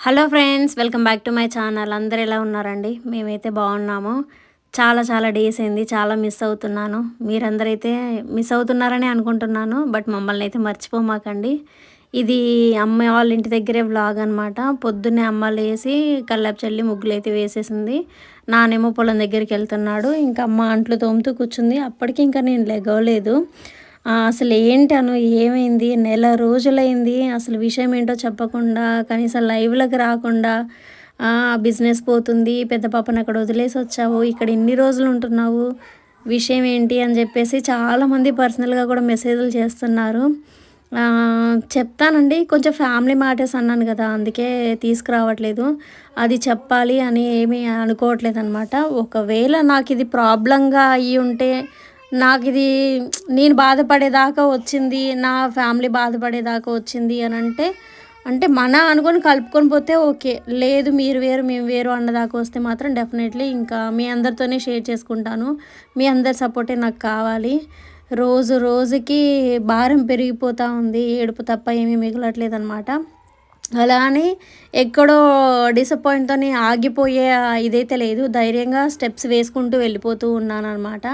Hello friends welcome back to my channel. అందరు ఎలా ఉన్నారండి? మేమైతే బాగున్నాము. చాలా చాలా డేస్ అయింది చాలా మిస్ అవుతున్నాను. మీరందరైతే మిస్ అవుతున్నారని అనుకుంటున్నాను బట్ మమ్మల్ని అయితే మర్చిపోమాకండి. ఇది అమ్మ వాళ్ళ ఇంటి దగ్గరే వ్లాగ్ అనమాట పొద్దున్నే అమ్మ లేసి కల్లాపు చల్లి ముగ్గులు అయితే వేసేసింది. నానేమో పొలం దగ్గరికి వెళ్తున్నాడు. ఇంకా అమ్మ అంట్లు తోముతూ కూర్చుంది. అప్పటికి ఇంకా నేను లెగవలేదు. అసలు ఏంటను ఏమైంది? నెల రోజులైంది. అసలు విషయం ఏంటో చెప్పకుండా కనీసం లైవ్లకు రాకుండా బిజినెస్ పోతుంది. పెద్ద పాపను అక్కడ వదిలేసి వచ్చావు. ఇక్కడ ఇన్ని రోజులు ఉంటున్నావు. విషయం ఏంటి అని చెప్పేసి చాలామంది పర్సనల్గా కూడా మెసేజ్లు చేస్తున్నారు. చెప్తానండి. కొంచెం ఫ్యామిలీ మ్యాటర్స్ అన్నాను కదా అందుకే తీసుకురావట్లేదు. అది చెప్పాలి అని ఏమీ అనుకోవట్లేదు అనమాట ఒకవేళ నాకు ఇది ప్రాబ్లంగా అయ్యి ఉంటే నాకు ఇది నేను బాధపడేదాకా వచ్చింది నా ఫ్యామిలీ బాధపడేదాకా వచ్చింది అని అంటే అంటే మన అనుకొని కలుపుకొని పోతే ఓకే. లేదు మీరు వేరు మేము వేరు అన్నదాకా వస్తే మాత్రం డెఫినెట్లీ ఇంకా మీ అందరితోనే షేర్ చేసుకుంటాను. మీ అందరి సపోర్టే నాకు కావాలి. రోజు రోజుకి భారం పెరిగిపోతూ ఉంది ఏడుపు తప్ప ఏమీ మిగలట్లేదు అనమాట అలా అని ఎక్కడో డిసప్పాయింట్తో ఆగిపోయే ఇదైతే లేదు ధైర్యంగా స్టెప్స్ వేసుకుంటూ వెళ్ళిపోతూ ఉన్నాను అనమాట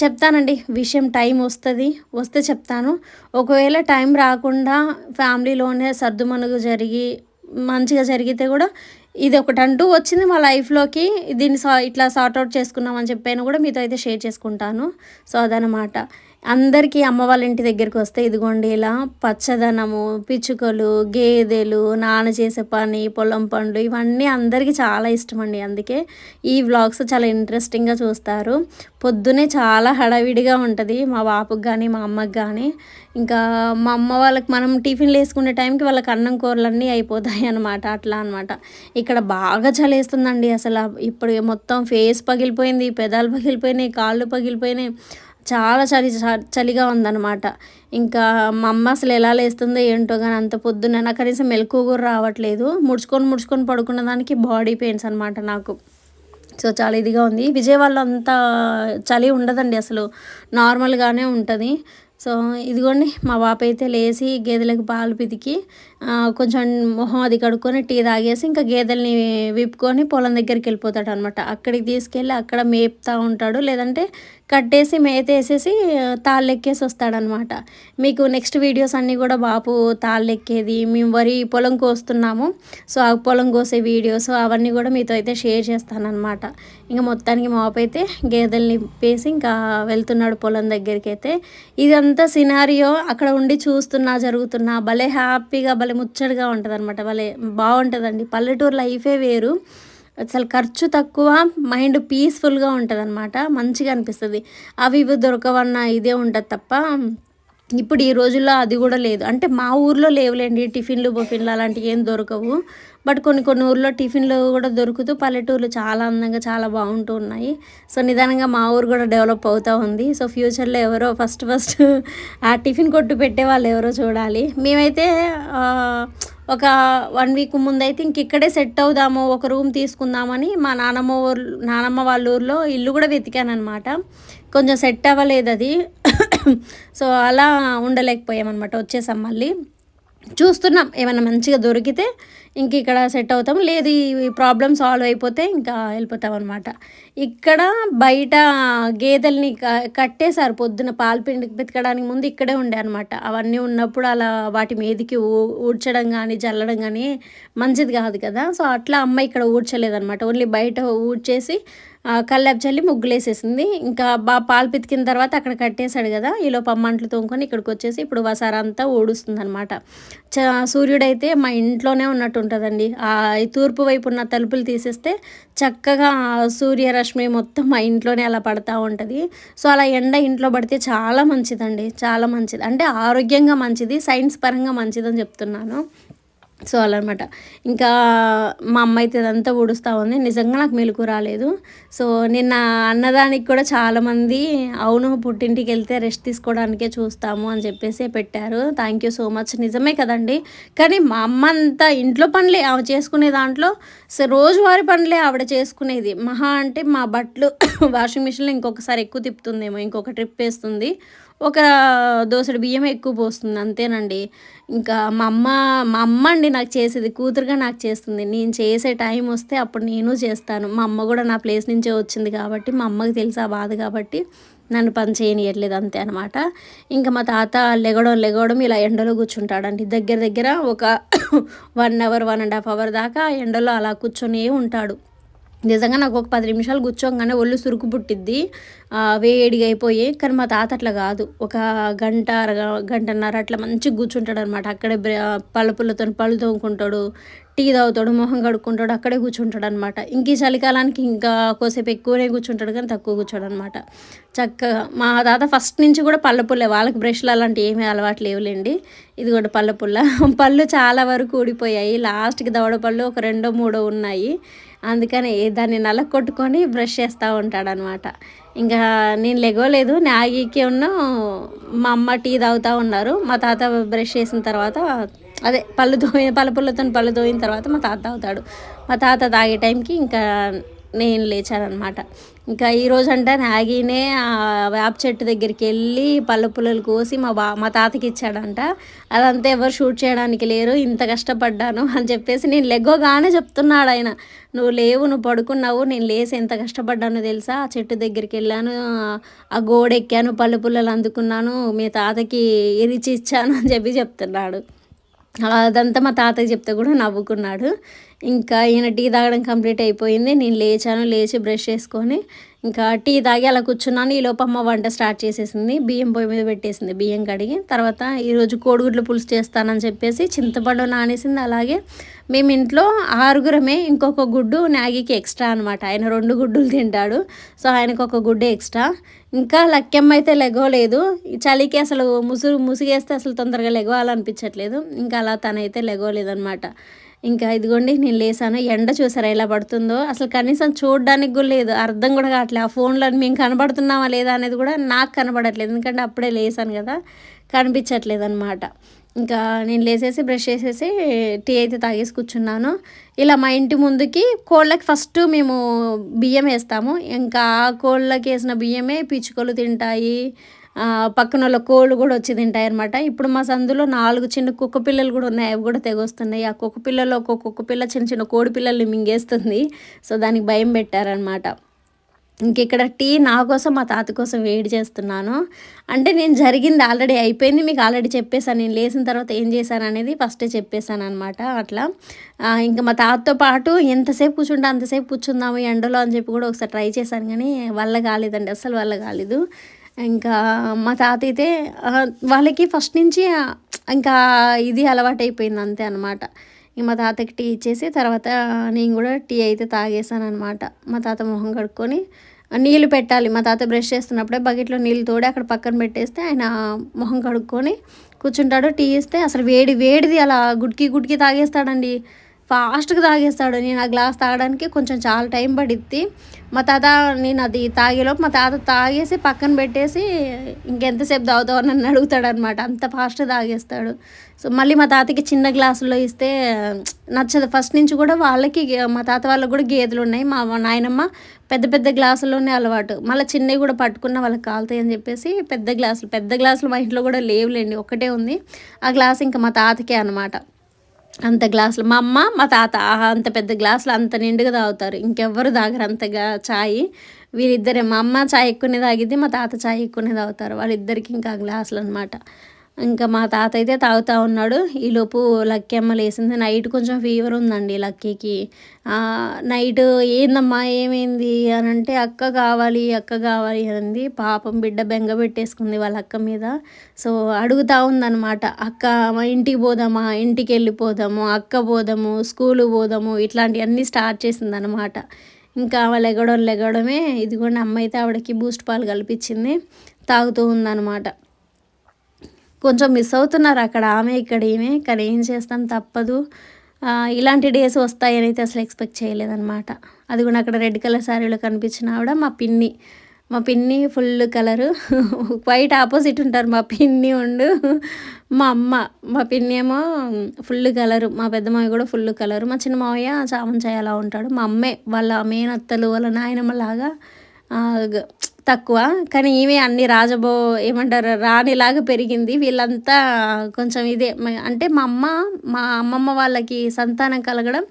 చెప్తానండి విషయం టైం వస్తుంది వస్తే చెప్తాను. ఒకవేళ టైం రాకుండా ఫ్యామిలీలోనే సర్దుమనుగు జరిగి మంచిగా జరిగితే కూడా ఇది ఒకటి అంటూ వచ్చింది మా లైఫ్లోకి దీన్ని సా ఇట్లా సార్ట్అవుట్ చేసుకున్నామని చెప్పాను కూడా మీతో అయితే షేర్ చేసుకుంటాను. సో అదనమాట అందరికీ అమ్మ వాళ్ళ ఇంటి దగ్గరికి వస్తే ఇదిగోండి ఇలా పచ్చదనము పిచ్చుకలు గేదెలు నాన్న చేసే పని పొలం పండ్లు ఇవన్నీ అందరికీ చాలా ఇష్టం అండి అందుకే ఈ వ్లాగ్స్ చాలా ఇంట్రెస్టింగ్గా చూస్తారు. పొద్దునే చాలా హడావిడిగా ఉంటుంది మా బాపుకి కానీ మా అమ్మకి కానీ ఇంకా మా అమ్మ వాళ్ళకి మనం టిఫిన్లు వేసుకునే టైంకి వాళ్ళకి అన్నం కూరలన్నీ అయిపోతాయి అనమాట అట్లా అనమాట ఇక్కడ బాగా చలేస్తుందండి అసలు. ఇప్పుడు మొత్తం ఫేస్ పగిలిపోయింది పెదాలు పగిలిపోయినాయి కాళ్ళు పగిలిపోయినాయి. చాలా చలి చ- చలిగా ఉందన్నమాట. ఇంకా మా అమ్మ అసలు ఎలా లేస్తుందో ఏంటో కానీ అంత పొద్దున్న నాకు కనీసం మెలకు కూడా రావట్లేదు. ముడుచుకొని ముడుచుకొని పడుకున్న దానికి బాడీ పెయిన్స్ అనమాట నాకు. సో చాలా ఇదిగా ఉంది. విజయవాడలో అంత చలి ఉండదండి అసలు. నార్మల్గానే ఉంటుంది. సో ఇదిగోండి మా బాప అయితే లేచి గేదెలకు పాలు పితికి కొంచెం మొహం అది కడుక్కొని టీ తాగేసి ఇంకా గేదెల్ని విప్పుకొని పొలం దగ్గరికి వెళ్ళిపోతాడు అనమాట అక్కడికి తీసుకెళ్ళి అక్కడ మేపుతా ఉంటాడు. లేదంటే కట్టేసి మేతేసేసి తాళ్ళెక్కేసి తాళ్ళు ఎక్కేసి వస్తాడనమాట మీకు నెక్స్ట్ వీడియోస్ అన్నీ కూడా బాపు తాళ్ళు ఎక్కేది మేము వరి పొలం కోస్తున్నాము. సో ఆ పొలం కోసే వీడియోస్ అవన్నీ కూడా మీతో అయితే షేర్ చేస్తానన్నమాట. ఇంకా మొత్తానికి మాపు అయితే గేదెల్ని పేసి ఇంకా వెళ్తున్నాడు పొలం దగ్గరికి అయితే ఇదంతా సినారియో అక్కడ ఉండి చూస్తున్నా జరుగుతున్నా. భలే హ్యాపీగా భలే ముచ్చటగా ఉంటుంది అనమాట వాళ్ళే బాగుంటుందండి పల్లెటూరు లైఫే వేరు. అసలు ఖర్చు తక్కువ మైండ్ పీస్ఫుల్గా ఉంటుంది అనమాట మంచిగా అనిపిస్తుంది. అవి ఇవి దొరకవన్న ఇదే ఉంటుంది తప్ప ఇప్పుడు ఈ రోజుల్లో అది కూడా లేదు. అంటే మా ఊర్లో లేవులేండి టిఫిన్లు బొఫిన్లు అలాంటివి ఏం దొరకవు. బట్ కొన్ని కొన్ని ఊర్లో టిఫిన్లు కూడా దొరుకుతూ పల్లెటూర్లు చాలా అందంగా చాలా బాగుంటూ ఉన్నాయి. సో నిదానంగా మా ఊరు కూడా డెవలప్ అవుతూ ఉంది. సో ఫ్యూచర్లో ఎవరో ఫస్ట్ ఫస్ట్ ఆ టిఫిన్ కొట్టు పెట్టే వాళ్ళు ఎవరో చూడాలి. మేమైతే ఒక వన్ వీక్ ముందైతే ఇంక ఇక్కడే సెట్ అవుదాము ఒక రూమ్ తీసుకుందామని మా నానమ్మ ఊరు నానమ్మ వాళ్ళ ఊర్లో ఇల్లు కూడా వెతికాను అనమాట కొంచెం సెట్ అవ్వలేదు అది. సో అలా ఉండలేకపోయామన్నమాట వచ్చేసాం మళ్ళీ. చూస్తున్నాం ఏమైనా మంచిగా దొరికితే ఇంక ఇక్కడ సెట్ అవుతాం. లేదు ఈ ప్రాబ్లం సాల్వ్ అయిపోతే ఇంకా వెళ్ళిపోతాం అనమాట ఇక్కడ బయట గేదెల్ని కట్టేశారు పొద్దున పాలు పిండి పెతకడానికి ముందు ఇక్కడే ఉండే అనమాట అవన్నీ ఉన్నప్పుడు అలా వాటి మీదకి ఊడ్చడం కానీ జల్లడం కానీ మంచిది కాదు కదా. సో అట్లా అమ్మ ఇక్కడ ఊడ్చలేదనమాట ఓన్లీ బయట ఊడ్చేసి ఆ, కల్లాపు చల్లి ముగ్గులేసేసింది. ఇంకా బా పాలు పితికిన తర్వాత అక్కడ కట్టేశాడు కదా. ఈలోపు అమ్మంట్లు తోముకొని ఇక్కడికి వచ్చేసి ఇప్పుడు వసారా అంతా ఊడుస్తుంది అనమాట చ సూర్యుడైతే మా ఇంట్లోనే ఉన్నట్టు ఉంటుందండి ఆ ఈ తూర్పు వైపు ఉన్న తలుపులు తీసేస్తే చక్కగా సూర్యరశ్మి మొత్తం మా ఇంట్లోనే అలా పడతా ఉంటుంది. సో అలా ఎండ ఇంట్లో పడితే చాలా మంచిదండి. చాలా మంచిది. అంటే ఆరోగ్యంగా మంచిది సైన్స్ పరంగా మంచిదని చెప్తున్నాను. సో అలా అనమాట ఇంకా మా అమ్మ అయితే ఇదంతా ఊడుస్తూ ఉంది. నిజంగా నాకు మెలకు రాలేదు. సో నిన్న అన్నదానికి కూడా చాలామంది అవును పుట్టింటికి వెళ్తే రెస్ట్ తీసుకోవడానికే చూస్తాము అని చెప్పేసి పెట్టారు. థ్యాంక్ యూ సో మచ్ నిజమే కదండి. కానీ మా అమ్మ అంతా ఇంట్లో పనులే. ఆమె చేసుకునే దాంట్లో సో రోజువారి పనులే ఆవిడ చేసుకునేది. మహా అంటే మా బట్టలు వాషింగ్ మిషన్లో ఇంకొకసారి ఎక్కువ తిప్పుతుందేమో ఇంకొక ట్రిప్ వేస్తుంది. ఒక దోసెడు బియ్యం ఎక్కువ పోస్తుంది అంతేనండి. ఇంకా మా అమ్మ మా అమ్మ అండి నాకు చేసేది కూతురుగా నాకు చేస్తుంది. నేను చేసే టైం వస్తే అప్పుడు నేను చేస్తాను. మా అమ్మ కూడా నా ప్లేస్ నుంచే వచ్చింది కాబట్టి మా అమ్మకి తెలుసు ఆ బాధ కాబట్టి నన్ను పని చేయనియట్లేదు అంతే అనమాట ఇంకా మా తాత లెగడం లెగడం ఇలా ఎండలో కూర్చుంటాడండి. దగ్గర దగ్గర ఒక one hour one and half hour దాకా ఎండలో అలా కూర్చొని ఉంటాడు. నిజంగా నాకు ఒక పది నిమిషాలు కూర్చోగానే ఒళ్ళు సురుకు పుట్టిద్ది. వేడిగా అయిపోయి కానీ మా తాత అట్లా కాదు. ఒక గంట గంటన్నర అట్లా మంచిగా కూర్చుంటాడు అనమాట అక్కడే పళ్ళపుల్లతో పళ్ళు తోముకుంటాడు టీ తాగుతాడు మొహం కడుక్కుంటాడు అక్కడే కూర్చుంటాడు అనమాట ఇంక ఈ చలికాలానికి ఇంకా కోసేపు ఎక్కువనే కూర్చుంటాడు కానీ తక్కువ కూర్చోడు అనమాట చక్కగా మా తాత ఫస్ట్ నుంచి కూడా పళ్ళపుల్లే వాళ్ళకి బ్రష్లు అలాంటివి ఏమీ అలవాటు లేవులేండి. ఇది కూడా పళ్ళపుల్ల పళ్ళు చాలా వరకు ఊడిపోయాయి. లాస్ట్కి దవడ పళ్ళు ఒక రెండో మూడో ఉన్నాయి. అందుకని దాన్ని నల్ల కొట్టుకొని బ్రష్ చేస్తూ ఉంటాడనమాట. ఇంకా నేను లెగోలేదు నాగికి ఉన్న మా అమ్మ టీ తాగుతూ ఉన్నారు. మా తాత బ్రష్ చేసిన తర్వాత అదే పళ్ళు తోయి పళ్ళ పుల్లతో పళ్ళు తోయిన తర్వాత మా తాత తాగుతాడు. మా తాత తాగే టైంకి ఇంకా నేను లేచానమాట ఇంకా ఈరోజు అంటే నాగినే వేప చెట్టు దగ్గరికి వెళ్ళి పళ్ళ పుల్లలు కోసి మా బా మా తాతకి ఇచ్చాడంట. అదంతా ఎవరు షూట్ చేయడానికి లేరు ఇంత కష్టపడ్డాను అని చెప్పేసి నేను లెగ్గోగానే చెప్తున్నాడు ఆయన. నువ్వు లేవు నువ్వు పడుకున్నావు నేను లేసి ఎంత కష్టపడ్డానో తెలుసా? ఆ చెట్టు దగ్గరికి వెళ్ళాను ఆ గోడెక్కాను ఎక్కాను పుల్లలు అందుకున్నాను మీ తాతకి ఇరిచి ఇచ్చాను అని చెప్పి చెప్తున్నాడు. అదంతా మా తాతయ్య చెప్తే కూడా నవ్వుకున్నాడు. ఇంకా ఈయన టీ తాగడం కంప్లీట్ అయిపోయింది. నేను లేచాను లేచి బ్రష్ చేసుకొని ఇంకా టీ తాగి అలా కూర్చున్నాను. ఈ అమ్మ వంట స్టార్ట్ చేసేసింది. బియ్యం పొయ్యి మీద పెట్టేసింది. బియ్యం కడిగి తర్వాత ఈరోజు కోడిగుడ్లు పులుసు చేస్తానని చెప్పేసి చింతపండు నానేసింది. అలాగే మేము ఇంట్లో ఆరుగురమే ఇంకొక గుడ్డు నాగికి ఎక్స్ట్రా అనమాట ఆయన రెండు గుడ్డులు తింటాడు. సో ఆయనకు ఒక గుడ్డు ఎక్స్ట్రా. ఇంకా లక్కెమ్మ అయితే లెగవలేదు. చలికి అసలు ముసురు ముసుగేస్తే అసలు తొందరగా లెగవాలనిపించట్లేదు. ఇంకా అలా తనైతే లెగవలేదనమాట ఇంకా ఇదిగోండి నేను లేసాను. ఎండ చూసారా ఎలా పడుతుందో? అసలు కనీసం చూడడానికి కూడా లేదు. అర్థం కూడా కావట్లేదు ఆ ఫోన్లో మేము కనబడుతున్నామా లేదా అనేది కూడా నాకు కనబడట్లేదు. ఎందుకంటే అప్పుడే లేసాను కదా. కనిపించట్లేదు అనమాట ఇంకా నేను లేసేసి బ్రష్ చేసేసి టీ అయితే తాగేసి కూర్చున్నాను. ఇలా మా ఇంటి ముందుకి కోళ్ళకి ఫస్ట్ మేము బియ్యం వేస్తాము. ఇంకా ఆ కోళ్ళకి వేసిన బియ్యమే పిచ్చుకలు తింటాయి. పక్కన వాళ్ళ కోళ్ళు కూడా వచ్చి తింటాయి అనమాట ఇప్పుడు మా సందులో నాలుగు చిన్న కుక్క పిల్లలు కూడా ఉన్నాయి. అవి కూడా తెగొస్తున్నాయి. ఆ కుక్క పిల్లలు ఒక్కొక్క కుక్క పిల్ల చిన్న చిన్న కోడి పిల్లల్ని మింగేస్తుంది. సో దానికి భయం పెట్టారనమాట ఇంక ఇక్కడ టీ నా కోసం మా తాత కోసం వేడి చేస్తున్నాను. అంటే నేను జరిగింది ఆల్రెడీ అయిపోయింది మీకు ఆల్రెడీ చెప్పేశాను. నేను లేచిన తర్వాత ఏం చేశాను అనేది ఫస్టే చెప్పేశాను అనమాట అట్లా. ఇంకా మా తాతతో పాటు ఎంతసేపు కూర్చుంటే అంతసేపు కూర్చుందాము ఎండలో అని చెప్పి కూడా ఒకసారి ట్రై చేశాను కానీ వల్ల కాలేదండి అసలు వల్ల కాలేదు. ఇంకా మా తాత అయితే వాళ్ళకి ఫస్ట్ నుంచి ఇంకా ఇది అలవాటైపోయింది అంతే అనమాట మా తాతకి టీ ఇచ్చేసి తర్వాత నేను కూడా టీ అయితే తాగేసాను అనమాట మా తాత మొహం కడుక్కొని నీళ్ళు పెట్టాలి. మా తాత బ్రష్ చేస్తున్నప్పుడే బకెట్లో నీళ్ళు తోడి అక్కడ పక్కన పెట్టేస్తే ఆయన మొహం కడుక్కొని కూర్చుంటాడు. టీ ఇస్తే అసలు వేడి వేడిది అలా గుడికి గుడికి తాగేస్తాడండి. ఫాస్ట్గా తాగేస్తాడు. నేను ఆ గ్లాస్ తాగడానికి కొంచెం చాలా టైం పడిద్ది. మా తాత నేను అది తాగేలోపు మా తాత తాగేసి పక్కన పెట్టేసి ఇంకెంతసేపు తాగుతావు అని నన్ను అడుగుతాడు అనమాట అంత ఫాస్ట్గా తాగేస్తాడు. సో మళ్ళీ మా తాతకి చిన్న గ్లాసులో ఇస్తే నచ్చదు. ఫస్ట్ నుంచి కూడా వాళ్ళకి మా తాత వాళ్ళకి కూడా గేదెలు ఉన్నాయి. మా నాయనమ్మ పెద్ద పెద్ద గ్లాసుల్లోనే అలవాటు. మళ్ళీ చిన్నవి కూడా పట్టుకున్న వాళ్ళకి కాలుతాయి అని చెప్పేసి పెద్ద గ్లాసులు పెద్ద గ్లాసులు మా ఇంట్లో కూడా లేవులేండి. ఒకటే ఉంది. ఆ గ్లాస్ ఇంకా మా తాతకే అనమాట అంత గ్లాసులు. మా అమ్మ మా తాత ఆహా అంత పెద్ద గ్లాసులు అంత నిండుగా తాగుతారు. ఇంకెవ్వరు తాగరు అంతగా ఛాయ్. వీరిద్దరే మా అమ్మ ఛాయ్ ఎక్కువనే తాగిద్ది మా తాత ఛాయ్ ఎక్కువనే తాగుతారు. వాళ్ళిద్దరికి ఇంకా గ్లాసులు అనమాట ఇంకా మా తాత అయితే తాగుతూ ఉన్నాడు. ఈలోపు లక్కీ అమ్మ లేసింది. నైట్ కొంచెం ఫీవర్ ఉందండి లక్కీకి. నైట్ ఏందమ్మా ఏమైంది? అని అంటే అక్క కావాలి అక్క కావాలి అంది. పాపం బిడ్డ బెంగ పెట్టేసుకుంది వాళ్ళ అక్క మీద. సో అడుగుతూ ఉందన్నమాట. అక్క మా ఇంటికి పోదామా? ఇంటికి వెళ్ళిపోదాము. అక్క పోదాము స్కూలు పోదాము ఇట్లాంటివన్నీ స్టార్ట్ చేసింది అనమాట ఇంకా వాళ్ళు ఎగడం లెగడమే ఇదిగోండి అమ్మ అయితే ఆవిడకి బూస్ట్ పాలు కల్పించింది. తాగుతూ ఉందన్నమాట. కొంచెం మిస్ అవుతున్నారు అక్కడ. ఆమె ఇక్కడ ఈమె. కానీ ఏం చేస్తాం? తప్పదు. ఇలాంటి డేస్ వస్తాయని అయితే అసలు ఎక్స్పెక్ట్ చేయలేదన్నమాట. అది కూడా అక్కడ రెడ్ కలర్ శారీలో కనిపించిన ఆవిడ మా పిన్ని. మా పిన్ని ఫుల్ కలరు వైట్ ఆపోజిట్ ఉంటారు మా పిన్ని ఉండు. మా అమ్మ. మా పిన్ని ఏమో ఫుల్ కలరు మా పెద్ద మావి కూడా ఫుల్ కలరు మా చిన్న మావయ్య చామంచాయ అలా ఉంటాడు. మా అమ్మే వాళ్ళ మేనత్తలు వాళ్ళ నాయనమ్మ లాగా తక్కువ. కానీ ఈమె అన్ని రాజబో ఏమంటారు రాణిలాగా పెరిగింది. వీళ్ళంతా కొంచెం ఇదే. అంటే మా అమ్మ మా అమ్మమ్మ వాళ్ళకి సంతానం కలగడం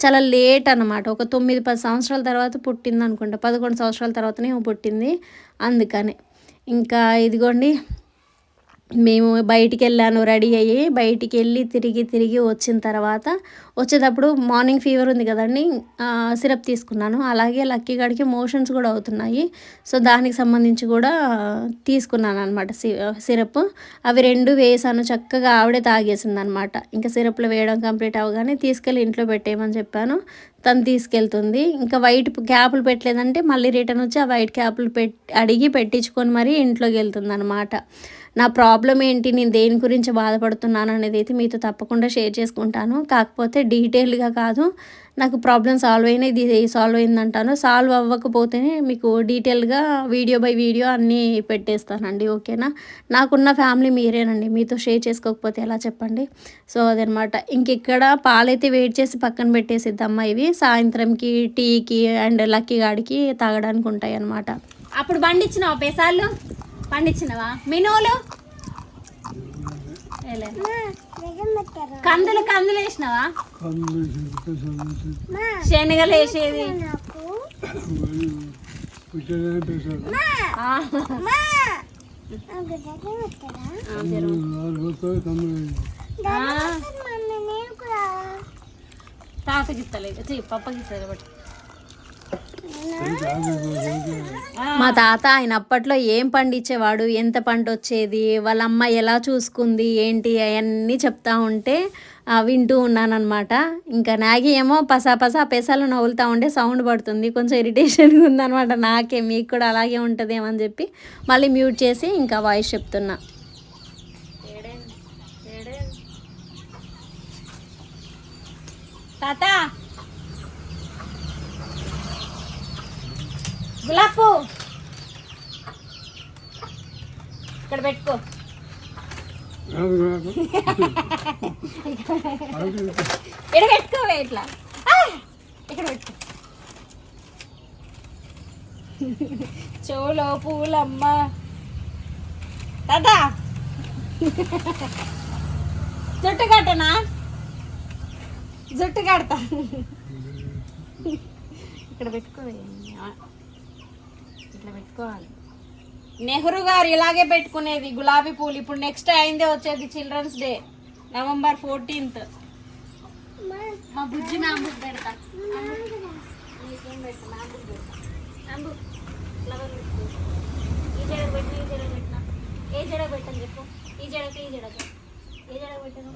చాలా లేట్ అనమాట ఒక తొమ్మిది పది సంవత్సరాల తర్వాత పుట్టింది అనుకుంటా పదకొండు సంవత్సరాల తర్వాతనే పుట్టింది. అందుకనే. ఇంకా ఇదిగోండి. మేము బయటికి వెళ్ళాను రెడీ అయ్యి బయటికి వెళ్ళి తిరిగి తిరిగి వచ్చిన తర్వాత వచ్చేటప్పుడు మార్నింగ్ ఫీవర్ ఉంది కదండి సిరప్ తీసుకున్నాను. అలాగే లక్కీ గడికి మోషన్స్ కూడా అవుతున్నాయి. సో దానికి సంబంధించి కూడా తీసుకున్నాను అనమాట సిరప్. అవి రెండు వేసాను చక్కగా ఆవిడే తాగేసింది అనమాట ఇంకా సిరప్లో వేయడం కంప్లీట్ అవ్వగానే తీసుకెళ్ళి ఇంట్లో పెట్టేయమని చెప్పాను. తను తీసుకెళ్తుంది. ఇంకా వైట్ క్యాపులు పెట్టలేదంటే మళ్ళీ రిటర్న్ వచ్చి ఆ వైట్ క్యాపులు పెట్ అడిగి పెట్టించుకొని మరీ ఇంట్లోకి వెళ్తుంది అనమాట నా ప్రాబ్లం ఏంటి? నేను దేని గురించి బాధపడుతున్నాను అనేది అయితే మీతో తప్పకుండా షేర్ చేసుకుంటాను. కాకపోతే డీటెయిల్గా కాదు నాకు ప్రాబ్లం సాల్వ్ అయినా ఇది సాల్వ్ అయిందంటాను. సాల్వ్ అవ్వకపోతేనే మీకు డీటెయిల్గా వీడియో బై వీడియో అన్నీ పెట్టేస్తానండి ఓకేనా నాకున్న ఫ్యామిలీ మీరేనండి మీతో షేర్ చేసుకోకపోతే ఎలా చెప్పండి? సో అదనమాట. ఇంకెక్కడ పాలైతే వెయిట్ చేసి పక్కన పెట్టేసిద్దమ్మా ఇవి. సాయంత్రంకి టీకి అండ్ లక్కీ గాడికి తాగడానికి ఉంటాయి అన్నమాట అప్పుడు పండించినావా పెసాలు పండించినవా మినువులు? కందులు కందులు వేసినావా? శనగలు వేసేది. తాతకి ఇస్తలేదు చెయ్యి పప్పకి ఇస్తలేదు బట్ మా తాత ఆయన అప్పట్లో ఏం పండించేవాడు? ఎంత పంట వచ్చేది వాళ్ళ అమ్మ ఎలా చూసుకుంది? ఏంటి? అవన్నీ చెప్తా ఉంటే వింటూ ఉన్నానమాట ఇంకా నాగి ఏమో పసా పసా పెసాలు నవ్వులుతూ ఉంటే సౌండ్ పడుతుంది. కొంచెం ఇరిటేషన్గా ఉందన్నమాట నాకే. మీకు కూడా అలాగే ఉంటుందేమని చెప్పి మళ్ళీ మ్యూట్ చేసి ఇంకా వాయిస్ చెప్తున్నా. తాత! గులాబ్. ఇక్కడ పెట్టుకో. ఇక్కడ పెట్టుకోవే ఇట్లా. ఇక్కడ పెట్టుకో. చెవులో పూలమ్మ. తాత. జుట్టు కట్టనా? జుట్టు కడతా. ఇక్కడ పెట్టుకోవే ఇట్లా పెట్టుకోవాలి. నెహ్రూ గారు ఇలాగే పెట్టుకునేది గులాబీ పూలు. ఇప్పుడు నెక్స్ట్ అయిందే వచ్చేది చిల్డ్రన్స్ డే నవంబర్ ఫోర్టీన్త్ మా బుజ్జి మ్యాంబుకి పెడతా. ఏ పెట్టని చెప్పు ఈ జడకు ఈ జడకు ఏ జడకు పెట్టను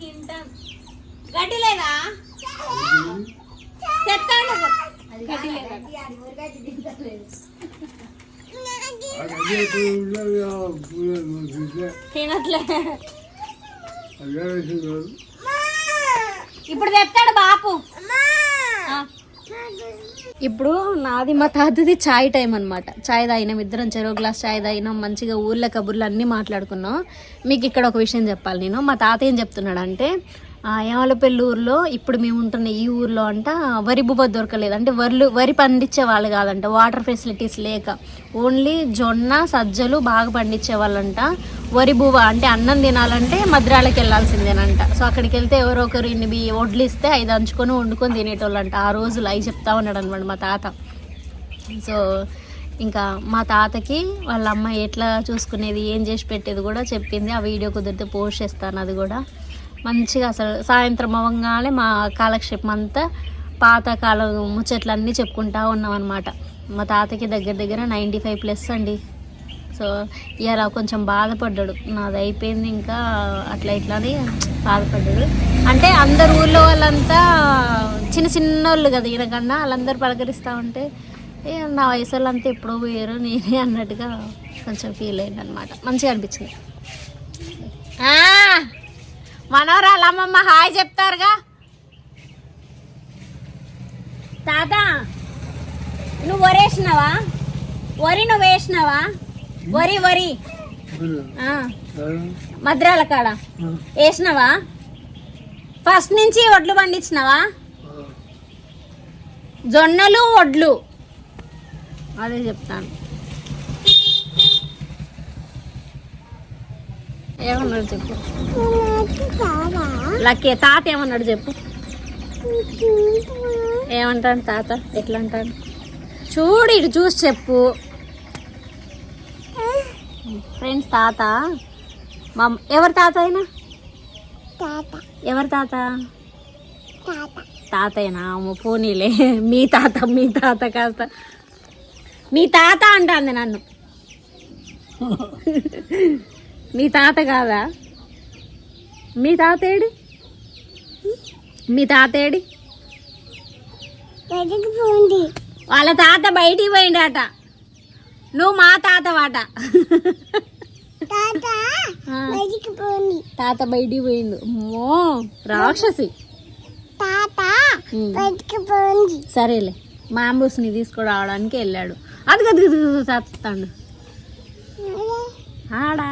తింటాం గడ్డి లేదా? లేదా? తినట్లే. ఇప్పుడు తెస్తాడు బాపు. ఆ. ఇప్పుడు నాది మా తాతది చాయ్ టైం అనమాట చాయ్ తాగినాం ఇద్దరం చెరో గ్లాస్ చాయ్ తాగినాం మంచిగా ఊర్ల కబుర్లు అన్నీ మాట్లాడుకున్నాం. మీకు ఇక్కడ ఒక విషయం చెప్పాలి నేను. మా తాత ఏం చెప్తున్నాడంటే యామలపల్లి ఊర్లో ఇప్పుడు మేము ఉంటున్న ఈ ఊర్లో అంట వరి బువ్వ దొరకలేదు. అంటే వరిలు వరి పండించే వాళ్ళు కాదంట. వాటర్ ఫెసిలిటీస్ లేక. ఓన్లీ జొన్న సజ్జలు బాగా పండించే వాళ్ళంట. వరి బువ్వ అంటే అన్నం తినాలంటే మద్రాలకు వెళ్ళాల్సిందేనంట. సో అక్కడికి వెళ్తే ఎవరో ఒకరు ఇన్ని వడ్లు ఇస్తే ఐదు దంచుకొని వండుకొని తినేటోళ్ళంట. ఆ రోజులు అవి చెప్తా ఉన్నాడు అనమాట మా తాత. సో ఇంకా మా తాతకి వాళ్ళ అమ్మ ఎట్లా చూసుకునేది ఏం చేసి పెట్టేది కూడా చెప్పింది. ఆ వీడియో కుదిరితే పోస్ట్ చేస్తాను అది కూడా. మంచిగా అసలు సాయంత్రం అవ్వగానే మా కాలక్షేపం అంతా పాతకాలం ముచ్చట్లన్నీ చెప్పుకుంటా ఉన్నాం అనమాట మా తాతకి దగ్గర దగ్గర నైంటీ ఫైవ్ ప్లస్ అండి. సో ఇలా కొంచెం బాధపడ్డాడు. నాది అయిపోయింది ఇంకా అట్లా ఇట్లా అని బాధపడ్డాడు. అంటే అందరు ఊళ్ళో వాళ్ళంతా చిన్న చిన్న వాళ్ళు కదా ఈయనకన్నా వాళ్ళందరూ పలకరిస్తూ ఉంటే నా వయసు వాళ్ళంతా ఎప్పుడో పోయారు నేనే అన్నట్టుగా కొంచెం ఫీల్ అయింది అనమాట మంచిగా అనిపించింది. మనోరాలు అమ్మమ్మ హాయ్ చెప్తారుగా. తాత నువ్వు వరేసినావా వరి నువ్వు వేసినావా? వరి వరి. ఆ, మద్రాల కాడ. వేసినావా? ఫస్ట్ నుంచి వడ్లు పండించినావా? జొన్నలు వడ్లు. అదే చెప్తాను. ఏమన్నాడు చెప్పు. లక్కీ తాత ఏమన్నాడు చెప్పు. ఏమంటాడు తాత? ఎట్లా అంటాడు చూడు ఇటు చూసి చెప్పు. ఫ్రెండ్స్ తాత. మా ఎవరి తాత అయినా? ఎవరి తాత? తాతయ్యనా అమ్మ పోనీలే. మీ తాత మీ తాత కాస్త. మీ తాత అంటాంది నన్ను. మీ తాత కాదా మీ తాత ఏడి మీ తాత ఏడి వాళ్ళ తాత బయటికి పోయిండట నువ్వు మా తాత వాట తాత బయటికి పోయిండు అమ్మో రాక్షసి. సరేలే మాంబూస్ని తీసుకురావడానికి వెళ్ళాడు అది గది తాతాడు ఆడా